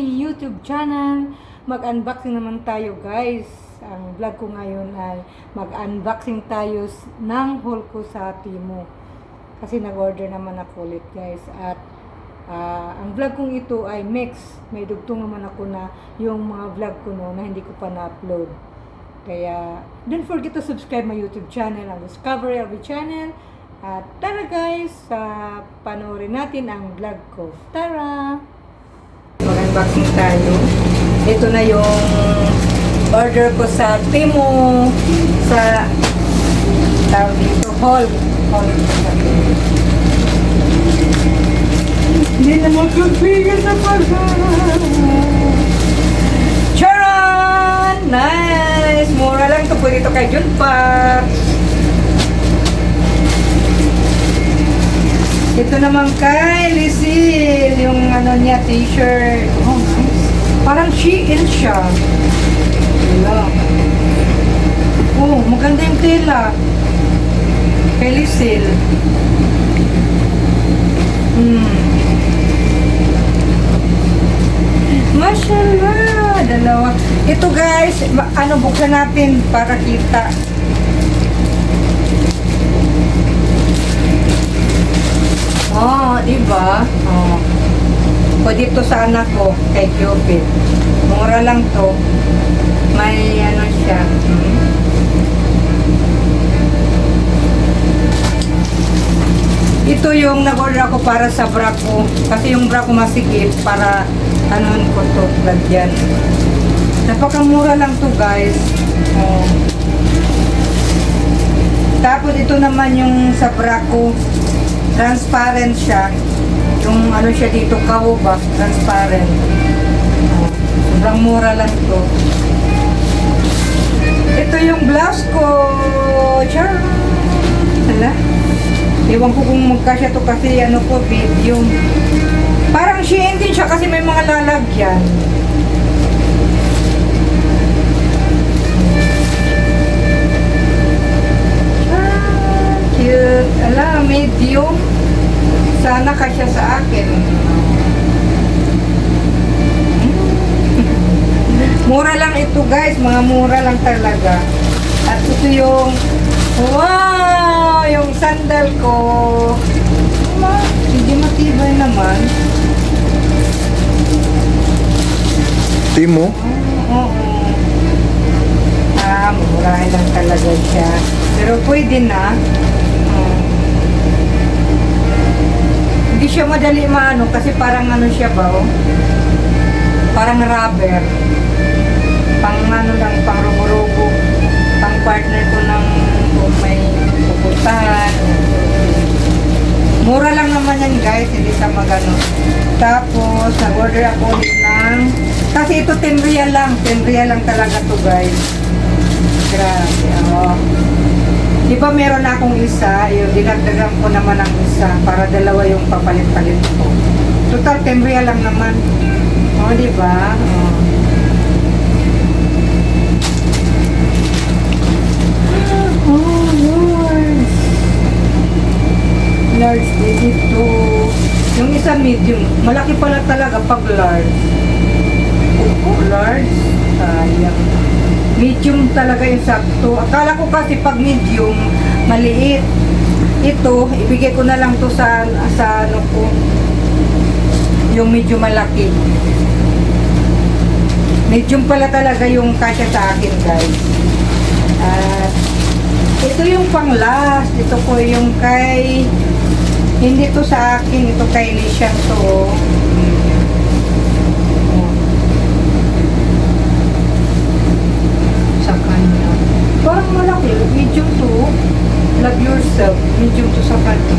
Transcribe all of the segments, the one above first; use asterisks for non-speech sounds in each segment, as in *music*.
aking YouTube channel. Mag-unboxing naman tayo guys. Ang vlog ko ngayon ay mag-unboxing tayo ng haul ko sa Timo. Kasi nag-order naman ako ulit guys. At ah, ang vlog kong ito ay mix. May dugtong naman ako na yung mga vlog ko no na hindi ko pa na-upload. Kaya don't forget to subscribe my YouTube channel, ang Discovery LV channel. At tara guys, sa panoorin natin ang vlog ko. Tara! Mag-unboxing tayo. Ito na yung order ko sa Timo sa tawag dito, hall. Hall. Hindi na magkakbigan sa pagka. Charan! Nice! Mura lang ito po dito kay Jun Ito naman kay Lisil, yung ano niya, t-shirt. Oh, nice. Parang Shein siya. Wala. Oh, maganda yung tela. Kay Lisil. Hmm. Mashallah! Dalawa. Ito guys, ano, buksan natin para kita. Oh, di ba? Oh. Pwede to sa anak ko, kay Cupid. Mura lang to. May ano siya. Ito yung nag-order ako para sa bra ko. Kasi yung bra ko masikip para ano ko to, lagyan. Napakamura lang to guys. Oh. Tapos ito naman yung sa bra ko. Transparent siya. Yung ano siya dito, kawo ba? Transparent. Oh. Sobrang mura lang to. Ito yung blouse ko. Char! Hala. Ewan ko kung magkasya to kasi ano ko, medium. Parang Shein din siya kasi may mga lalagyan. Cute. Ala, medium. Sana kasya sa akin. *laughs* Mura lang ito guys, mga mura lang talaga. At ito yung, wow, yung sandal ko. Ma, hindi matibay naman. Timo? Oo. Ah, murahin lang talaga siya. Pero pwede na. Hindi siya madali maano kasi parang ano siya ba, oh? Parang rubber. Pang ano lang, pang rugo-rugo. Pang partner ko ng kung may pupuntahan. Mura lang naman yan guys, hindi sa magano. Tapos, nag-order ako ulit ng... Kasi ito 10 real lang. 10 real lang talaga to guys. Grabe, oh. Di ba meron akong isa, yung dinagdagan ko naman ng isa para dalawa yung papalit-palit ko. Total 10 real lang naman. Oh, di ba? Oh. Oh, Lord. Large din ito. Yung isa medium. Malaki pala talaga pag large. Large. Sayang. Medium talaga yung sakto. Akala ko kasi pag medium, maliit. Ito, ibigay ko na lang to sa, sa ano ko. Yung medyo malaki. Medium pala talaga yung kasya sa akin, guys. At ito yung pang last. Ito po yung kay hindi to sa akin, ito kay Lishan to. oh. Oh. Sa kanya. Parang malaki. Medium to. Love yourself. Medium to sa kanya.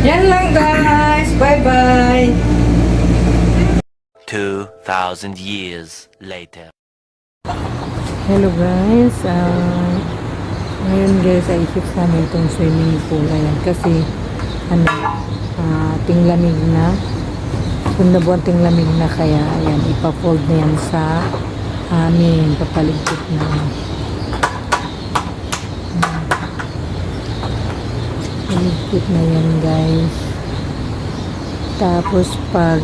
Yan lang guys. Bye-bye. 2,000 years later. Hello guys, ah ngayon guys ay fix namin itong swimming pool ayan kasi ano, ah tinglamig na buwan tinglamig na kaya ayan ipa-fold na yan sa amin papaligpit na Hmm. paligpit na yan guys tapos pag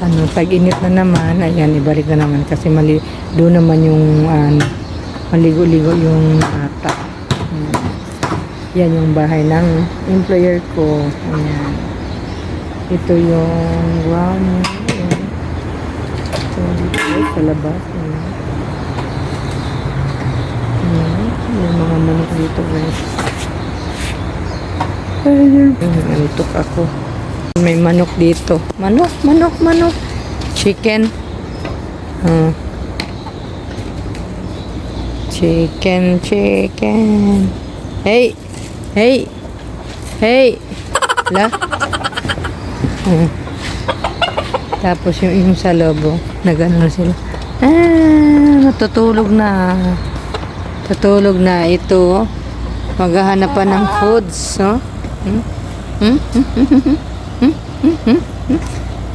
ano, tag-init na naman, ayan, ibalik na naman kasi mali, doon naman yung, ano, maligo-ligo yung ata. Yan yung bahay ng employer ko. Ayan. Ito yung ground. Ayan. Ito dito sa labas. Dito guys. Antok ako. May manok dito. Manok, manok, manok. Chicken. Ah. Chicken, chicken. Hey! Hey! Hey! La? Ah. Tapos yung, yung sa lobo, nag-ano na sila. Ah, matutulog na. Tutulog na ito. Maghahanap pa ng foods, no? Hmm? Hmm?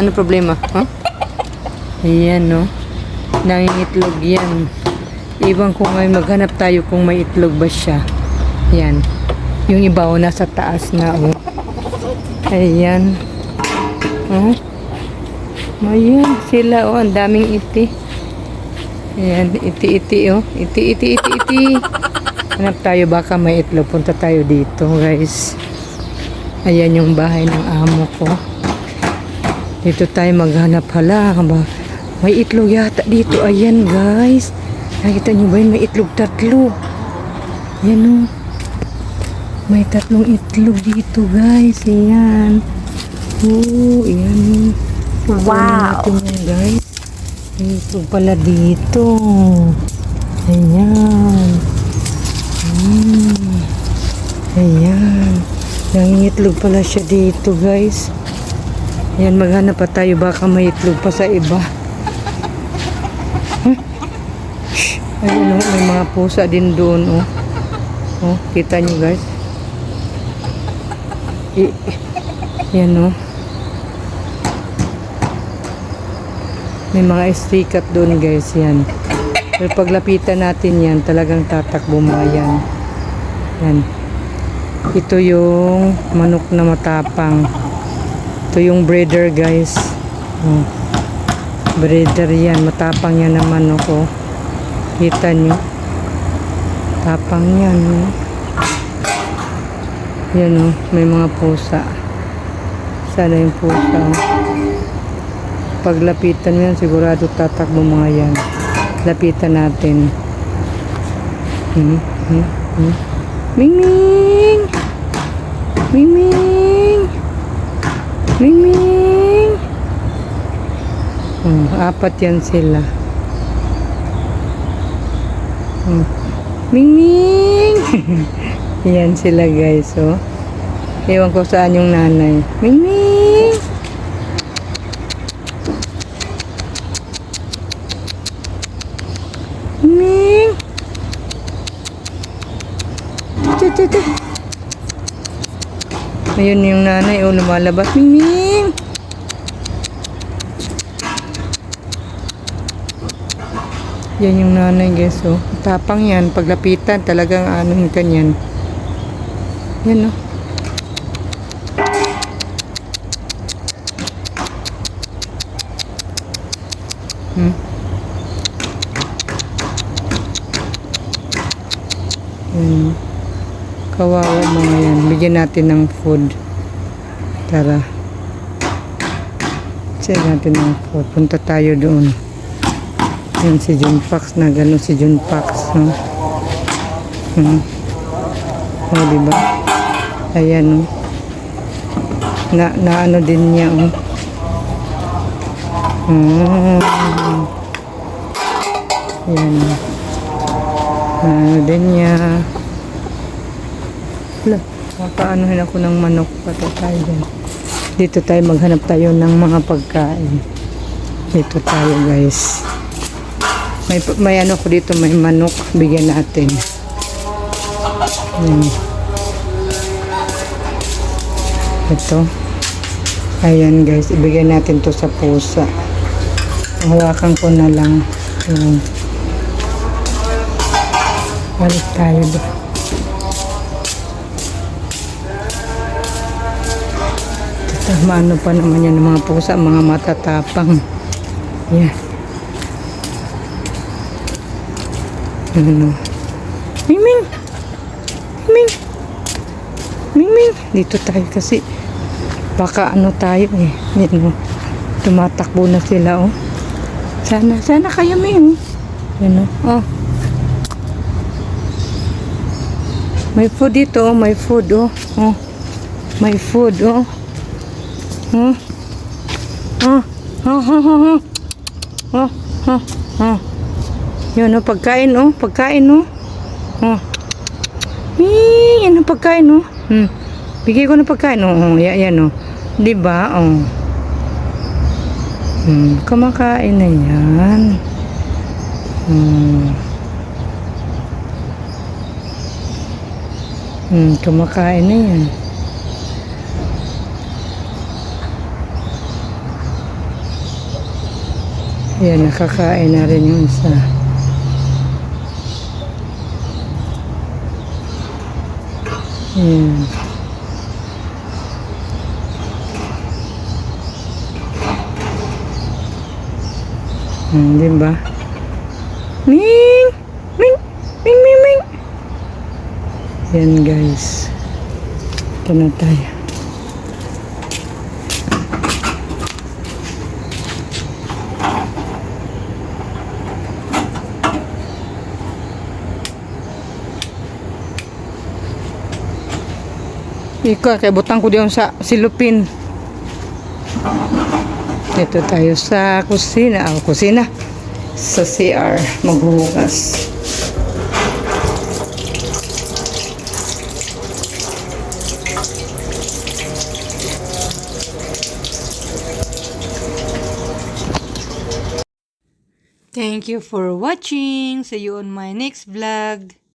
Ano problema? Huh? Ayan, no? Nangingitlog yan. Ibang kung may maghanap tayo kung may itlog ba siya. Yan. Yung iba o nasa taas na oh. Ayan. Oh. Ayan sila oh. Ang daming iti. Ayan. Iti-iti oh. Iti-iti iti iti. Hanap tayo baka may itlog. Punta tayo dito guys. Ayan yung bahay ng amo ko. Dito tayo maghanap. Hala? May itlog yata dito. Ayan guys. Nakita niyo ba yun? May itlog tatlo. Yan oh. May tatlong itlog dito guys. Ayan. Oh, ayan. Wow. Natin yan guys. May itlog pala dito. Ayan. Mm. Ayan. Nangingitlog pala siya dito guys. Ayan, maghanap pa tayo. Baka may itlog pa sa iba. Huh? Ayun, oh, may mga pusa din doon, oh. Oh, kita nyo guys. I, yan, oh. May mga up doon, guys, yan. Pero paglapitan natin yan, talagang tatakbo mga yan. Yan. Ito yung manok na matapang. Ito yung breeder, guys. Oh. Breeder yan. Matapang yan na manok, oh. Kita nyo. Tapang yan, oh. Yan, oh. May mga pusa. Sana yung pusa, oh. Paglapitan mo yan, sigurado tatakbo mga yan. Lapitan natin. Hmm, hmm, hmm. Ming Ming! Ming Ming! Ming Ming! Hmm, apat yan sila. Hmm. Ming Ming! *laughs* yan sila guys, oh. Ewan ko saan yung nanay. Ming Ming! Ayun yung nanay, oh, lumalabas. Ming Ming! Yan yung nanay, guys, oh. Tapang yan. Paglapitan, talagang ano yung kanyan. Yan, oh. Hmm. Yan. Kawawa mga yan. Bigyan natin ng food. Tara. Check natin ng food. Punta tayo doon. Yan si Jun Pax na gano'n si Jun Pax. No? Hmm. O, oh, diba? Ayan, oh. Na, na ano din niya, oh. Hmm. Ayan, oh. Na ano din niya. Wala, papaanohin ako ng manok pati tayo dyan. Dito tayo maghanap tayo ng mga pagkain. Dito tayo guys. May, may ano ko dito, may manok. Bigyan natin. Ayan. Ito. Ayan guys, ibigay natin to sa pusa. Hawakan ko na lang. Ayan. Balik tayo doon. Ito Tama ano pa naman yan ng mga pusa, mga matatapang. Yan. Ano? Mingming! Mingming! Mingming! Dito tayo kasi baka ano tayo eh. Yan, oh. Tumatakbo na sila oh. Sana, sana kayo Ming. Yan oh. oh. May food dito, oh. may food oh. Oh. May food oh. Oh, oh. Oh, oh, oh. Yun, oh, pagkain, oh. Pagkain, oh. Oh. Eh, yan ang pagkain, oh. Hmm. Bigay ko ng pagkain, oh. oh yan, yan, oh. Di ba? Oh. Hmm, kumakain na yan. Hmm. Hmm, kumakain na yan. Yan, nakakain na rin yung isa. Yan. Hmm, di ba? Ming! Ming! Ming, ming, ming! Yan guys. Ito na tayo. Ika, kay butang ko diyon sa silupin. Dito tayo sa kusina. Ah, kusina. Sa CR. Maghuhugas. Thank you for watching. See you on my next vlog.